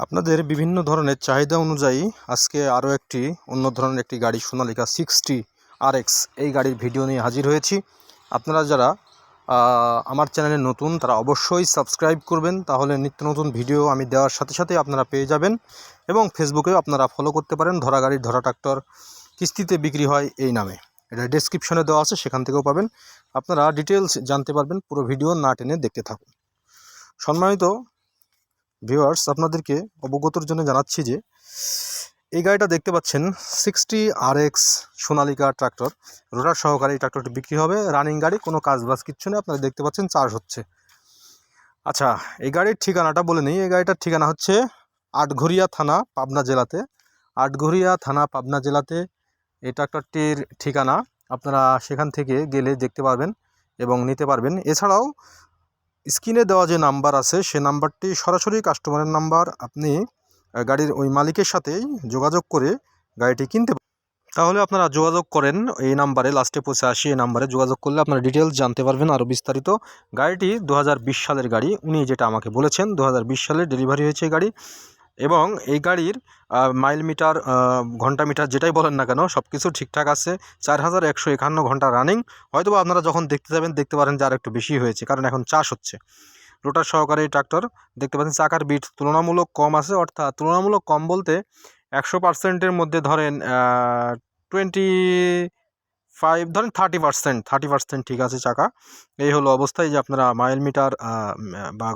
আপনাদের বিভিন্ন ধরনের চাহিদা অনুযায়ী আজকে আরও একটি অন্য ধরনের একটি গাড়ি সোনালিকা সিক্সটি আর এই গাড়ির ভিডিও নিয়ে হাজির হয়েছি। আপনারা যারা আমার চ্যানেলে নতুন, তারা অবশ্যই সাবস্ক্রাইব করবেন, তাহলে নিত্য নতুন ভিডিও আমি দেওয়ার সাথে সাথে আপনারা পেয়ে যাবেন এবং ফেসবুকেও আপনারা ফলো করতে পারেন ধরা গাড়ির, ধরা ট্রাক্টর কিস্তিতে বিক্রি হয় এই নামে। এটা ডেসক্রিপশনে দেওয়া আছে, সেখান থেকেও পাবেন। আপনারা ডিটেলস জানতে পারবেন, পুরো ভিডিও না টেনে দেখতে থাকুন। সম্মানিত ভিউয়ার্স, আপনাদেরকে অবগতর জন্য জানাচ্ছি যে এই গাড়িটা দেখতে পাচ্ছেন sixty R X Sonalika tractor. Rotor সহকারে এই ট্রাক্টরটি বিক্রি হবে। রানিং গাড়ি, কোনো কাজ বাজ কিচ্ছু নেই। আপনারা দেখতে পাচ্ছেন চার্জ হচ্ছে। আচ্ছা এই গাড়ির ঠিকানাটা বলে নিই। এই গাড়িটার ঠিকানা হচ্ছে আটঘরিয়া থানা, পাবনা জেলাতে। আটঘরিয়া থানা, পাবনা জেলাতে এই ট্রাক্টরটির ঠিকানা আপনারা সেখান থেকে গেলে দেখতে পারবেন এবং নিতে পারবেন। এছাড়াও স্ক্রিনে দেওয়া যে নাম্বার আছে, সে নাম্বারটি সরাসরি কাস্টমারের নাম্বার, আপনি গাড়ির ওই মালিকের সাথেই যোগাযোগ করে গাড়িটি কিনতে তাহলে আপনারা যোগাযোগ করেন এই নাম্বারে, লাস্টে পৌঁছে আসি এই নাম্বারে। যোগাযোগ করলে আপনারা ডিটেলস জানতে পারবেন আরও বিস্তারিত। গাড়িটি দু হাজার বিশ সালের গাড়ি, উনি যেটা আমাকে বলেছেন, দু হাজার বিশ সালে ডেলিভারি হয়েছে গাড়ি। এবং এই গাড়ির মাইল মিটার ঘণ্টা মিটার যেটাই বলেন না কেন সব কিছু ঠিকঠাক আছে। চার হাজার একশো একান্ন ঘণ্টা রানিং হয়তো আপনারা যখন দেখতে যাবেন, দেখতে পারেন যে আর একটু বেশি হয়েছে, কারণ এখন চাষ হচ্ছে। রোটার সহকারে এই ট্রাক্টর দেখতে পাচ্ছেন, চাকার বিট তুলনামূলক কম আছে, অর্থাৎ তুলনামূলক কম বলতে একশো পার্সেন্টের মধ্যে ধরেন টোয়েন্টি ফাইভ ধরেন থার্টি পার্সেন্ট থার্টি পার্সেন্ট ঠিক আছে চাকা। এই হলো অবস্থায় যে আপনারা মাইল মিটার বা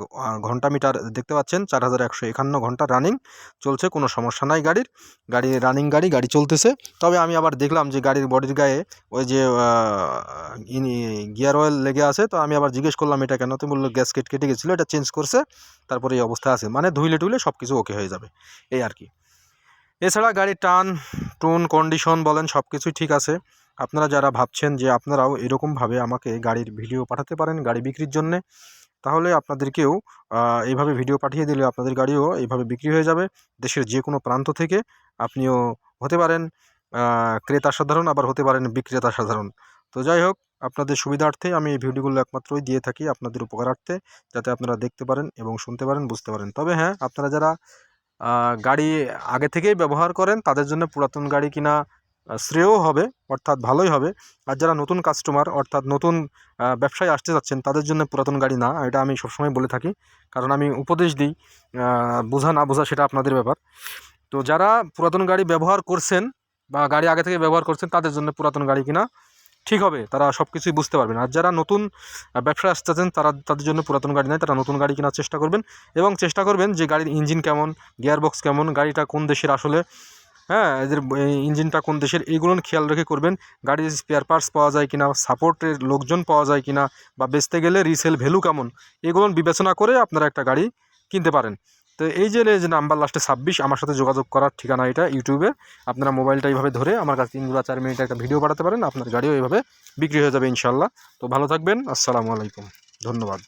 ঘণ্টা মিটার দেখতে পাচ্ছেন, চার হাজার একশো একান্ন ঘণ্টা রানিং চলছে, কোনো সমস্যা নাই গাড়ির। গাড়ি রানিং গাড়ি গাড়ি চলতেছে। তবে আমি আবার দেখলাম যে গাড়ির বডির গায়ে ওই যে গিয়ার অয়েল লেগে আছে, তো আমি আবার জিজ্ঞেস করলাম, এটা কেন? তো বলল, গ্যাস কেট, কেটে গেছিল, এটা চেঞ্জ করছে, তারপরে এই অবস্থা আছে। মানে ধুইলে টুইলে সব কিছু ওকে হয়ে যাবে, এই আর কি। এছাড়া গাড়ির টান টুন কন্ডিশন বলেন সব কিছুই ঠিক আছে। আপনারা যারা ভাবছেন যে আপনারাও এরকমভাবে আমাকে গাড়ির ভিডিও পাঠাতে পারেন গাড়ি বিক্রির জন্যে, তাহলে আপনাদেরকেও এইভাবে ভিডিও পাঠিয়ে দিলে আপনাদের গাড়িও এইভাবে বিক্রি হয়ে যাবে। দেশের যে কোনো প্রান্ত থেকে আপনিও হতে পারেন ক্রেতা সাধারণ, আবার হতে পারেন বিক্রেতা সাধারণ। তো যাই হোক, আপনাদের সুবিধার্থে আমি এই ভিডিওগুলো একমাত্রই দিয়ে থাকি আপনাদের উপকারার্থে, যাতে আপনারা দেখতে পারেন এবং শুনতে পারেন, বুঝতে পারেন। তবে হ্যাঁ আপনারা যারা গাড়ি আগে থেকেই ব্যবহার করেন, তাদের জন্য পুরাতন গাড়ি কিনা শ্রেয় হবে, অর্থাৎ ভালোই হবে। আর যারা নতুন কাস্টমার অর্থাৎ নতুন ব্যবসায় আসতে যাচ্ছেন, তাদের জন্য পুরাতন গাড়ি না, এটা আমি সবসময় বলে থাকি। কারণ আমি উপদেশ দিই বোঝা না বোঝা সেটা আপনাদের ব্যাপার। তো যারা পুরাতন গাড়ি ব্যবহার করছেন বা গাড়ি আগে থেকে ব্যবহার করছেন, তাদের জন্য পুরাতন গাড়ি কিনা ঠিক হবে, তারা সব কিছুই বুঝতে পারবেন। আর যারা নতুন ব্যবসায় আসতেছেন তারা, তাদের জন্য পুরাতন গাড়ি নয় তারা নতুন গাড়ি কেনার চেষ্টা করবেন। এবং চেষ্টা করবেন যে গাড়ির ইঞ্জিন কেমন গিয়ারবক্স কেমন, গাড়িটা কোন দেশের আসলে হ্যাঁ এদের ইঞ্জিনটা কোন দেশের এইগুলো খেয়াল রেখে করবেন। গাড়ির স্পেয়ার পার্টস পাওয়া যায় কিনা সাপোর্টের লোকজন পাওয়া যায় কিনা, বা বেচতে গেলে রিসেল ভ্যালু কেমন, এগুলো বিবেচনা করে আপনারা একটা গাড়ি কিনতে পারেন। তো এই যে যে নাম্বার লাস্টে ছাব্বিশ, আমার সাথে যোগাযোগ করার ঠিকানা এটা ইউটিউবে আপনারা মোবাইলটা এইভাবে ধরে আমার কাছে তিন বা চার মিনিটে একটা ভিডিও পাঠাতে পারেন, আপনার গাড়িও এইভাবে বিক্রি হয়ে যাবে ইনশাল্লাহ তো ভালো থাকবেন, আসসালামু আলাইকুম, ধন্যবাদ।